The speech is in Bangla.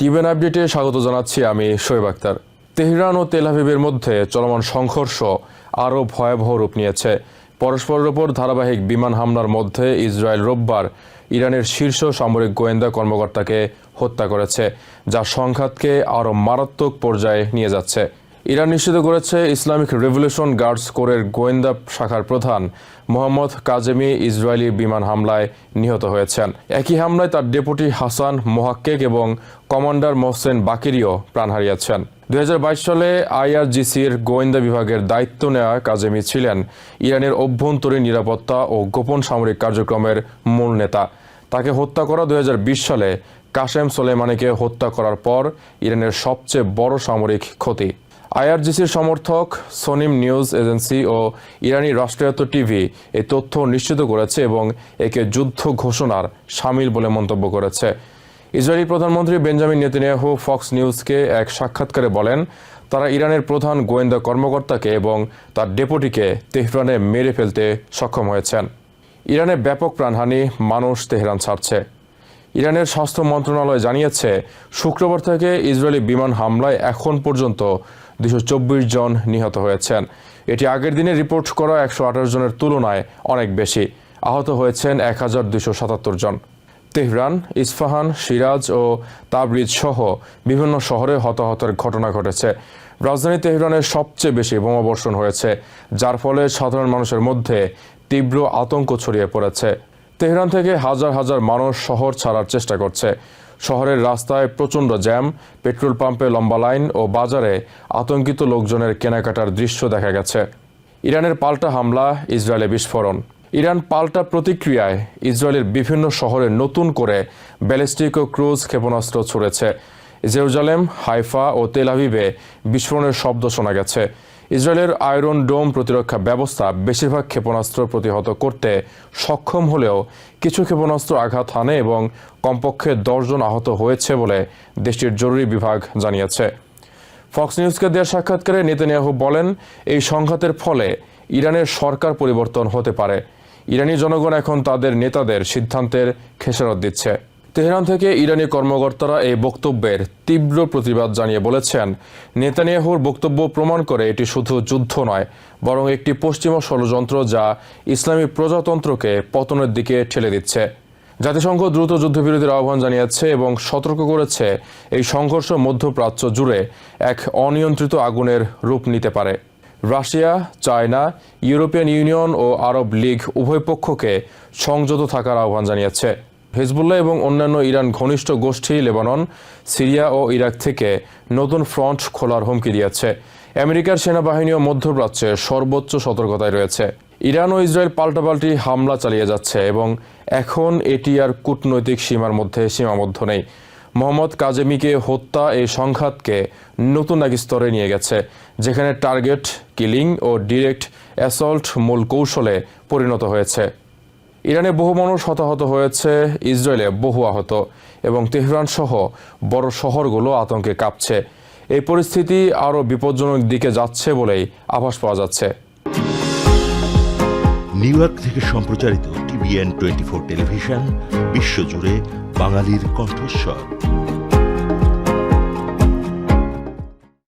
টিভেন আপডেটে স্বাগত জানাচ্ছি আমি শোয়েব আক্তার। তেহরান ও তেলাভিবের মধ্যে চলমান সংঘর্ষ আরও ভয়াবহ রূপ নিয়েছে। পরস্পরের ওপর ধারাবাহিক বিমান হামলার মধ্যে ইসরায়েল রোববার ইরানের শীর্ষ সামরিক গোয়েন্দা কর্মকর্তাকে হত্যা করেছে, যা সংঘাতকে আরও মারাত্মক পর্যায়ে নিয়ে যাচ্ছে। ইরান নিশ্চিত করেছে ইসলামিক রেভলিউশন গার্ডস কোরের গোয়েন্দা শাখার প্রধান মোহাম্মদ কাজেমি ইসরায়েলি বিমান হামলায় নিহত হয়েছেন। একই হামলায় তার ডেপুটি হাসান মোহাক্কেক এবং কমান্ডার মোহসেন বাকিরিও প্রাণ হারিয়েছেন। দুই হাজার বাইশ সালে আইআরজিসির গোয়েন্দা বিভাগের দায়িত্ব নেওয়া কাজেমি ছিলেন ইরানের অভ্যন্তরীণ নিরাপত্তা ও গোপন সামরিক কার্যক্রমের মূল নেতা। তাকে হত্যা করা দু হাজার বিশ সালে কাশেম সোলেমানিকে হত্যা করার পর ইরানের সবচেয়ে বড় সামরিক ক্ষতি। আইআরজিসির সমর্থক সোনিম নিউজ এজেন্সি ও ইরানি রাষ্ট্রায়ত্ত টিভি এই তথ্য নিশ্চিত করেছে এবং একে যুদ্ধ ঘোষণার সামিল বলে মন্তব্য করেছে। ইসরায়েলি প্রধানমন্ত্রী বেঞ্জামিন নেতানিয়াহু ফক্স নিউজকে এক সাক্ষাৎকারে বলেন, তারা ইরানের প্রধান গোয়েন্দা কর্মকর্তাকে এবং তার ডেপুটিকে তেহরানে মেরে ফেলতে সক্ষম হয়েছেন। ইরানে ব্যাপক প্রাণহানি, মানুষ তেহরান ছাড়ছে। ইরানের স্বাস্থ্য মন্ত্রণালয় জানিয়েছে, শুক্রবার থেকে ইসরায়েলি বিমান হামলায় এখন পর্যন্ত দুশো জন নিহত হয়েছেন। এটি আগের দিনে রিপোর্ট করা একশো আঠারো জনের তুলনায় অনেক বেশি। আহত হয়েছেন এক হাজার দুশো সাতাত্তর জন। তেহরান ইস্পাহান সিরাজ ও তাবরিজ সহ বিভিন্ন শহরে হতাহতের ঘটনা ঘটেছে। রাজধানী তেহরানের সবচেয়ে বেশি বোমাবর্ষণ হয়েছে, যার ফলে সাধারণ মানুষের মধ্যে তীব্র আতঙ্ক ছড়িয়ে পড়েছে। তেহরান থেকে হাজার হাজার মানুষ শহর ছাড়ার চেষ্টা করছে। শহরের রাস্তায় প্রচণ্ড জ্যাম, পেট্রোল পাম্পে লম্বা লাইন ও বাজারে আতঙ্কিত লোকজনের কেনাকাটার দৃশ্য দেখা গেছে। ইরানের পাল্টা হামলা, ইসরায়েলে বিস্ফোরণ। ইরান পাল্টা প্রতিক্রিয়ায় ইসরায়েলের বিভিন্ন শহরে নতুন করে ব্যালিস্টিক ও ক্রুজ ক্ষেপণাস্ত্র ছুড়েছে। জেরুজালেম, হাইফা ও তেলাভিবে বিস্ফোরণের শব্দ শোনা গেছে। ইসরায়েলের আয়রন ডোম প্রতিরক্ষা ব্যবস্থা বেশিরভাগ ক্ষেপণাস্ত্র প্রতিহত করতে সক্ষম হলেও কিছু ক্ষেপণাস্ত্র আঘাত হানে এবং কমপক্ষে দশজন আহত হয়েছে বলে দেশটির জরুরি বিভাগ জানিয়েছে। ফক্স নিউজকে দেওয়া সাক্ষাৎকারে নেতানিয়াহু বলেন, এই সংঘাতের ফলে ইরানের সরকার পরিবর্তন হতে পারে। ইরানি জনগণ এখন তাদের নেতাদের সিদ্ধান্তের খেসারত দিচ্ছে। তেহরান থেকে ইরানি কর্মকর্তারা এই বক্তব্যের তীব্র প্রতিবাদ জানিয়ে বলেছেন, নেতানিয়াহুর বক্তব্য প্রমাণ করে এটি শুধু যুদ্ধ নয়, বরং একটি পশ্চিমা ষড়যন্ত্র যা ইসলামী প্রজাতন্ত্রকে পতনের দিকে ঠেলে দিচ্ছে। জাতিসংঘ দ্রুত যুদ্ধবিরতির আহ্বান জানিয়েছে এবং সতর্ক করেছে, এই সংঘর্ষ মধ্যপ্রাচ্য জুড়ে এক অনিয়ন্ত্রিত আগুনের রূপ নিতে পারে। রাশিয়া, চায়না, ইউরোপিয়ান ইউনিয়ন ও আরব লীগ উভয় পক্ষকে সংযত থাকার আহ্বান জানিয়েছে। হিজবুল্লাহ এবং অন্যান্য ইরান ঘনিষ্ঠ গোষ্ঠী লেবানন, সিরিয়া ও ইরাক থেকে নতুন ফ্রন্ট খোলার হুমকি দিয়েছে। আমেরিকার সেনাবাহিনীও মধ্যপ্রাচ্যে সর্বোচ্চ সতর্কতায় রয়েছে। ইরান ও ইসরায়েল পাল্টাপাল্টি হামলা চালিয়ে যাচ্ছে এবং এখন এটি আর কূটনৈতিক সীমার মধ্যে সীমাবদ্ধ নেই। মোহাম্মদ কাজেমিকে হত্যা এই সংঘাতকে নতুন এক স্তরে নিয়ে গেছে, যেখানে টার্গেট, কিলিং ও ডিরেক্ট অ্যাসল্ট মূল কৌশলে পরিণত হয়েছে। ইরানে বহু মানুষ হতাহত হয়েছে, ইসরায়েলে বহু আহত এবং তেহরান সহ বড় শহরগুলো আতঙ্কে কাঁপছে। এই পরিস্থিতি আরও বিপজ্জনক দিকে যাচ্ছে বলেই আভাস পাওয়া যাচ্ছে। নিউ ইয়র্ক থেকে সম্প্রচারিত টিভিএন টোয়েন্টি ফোর টেলিভিশন, বিশ্বজুড়ে বাঙালির কণ্ঠস্বর।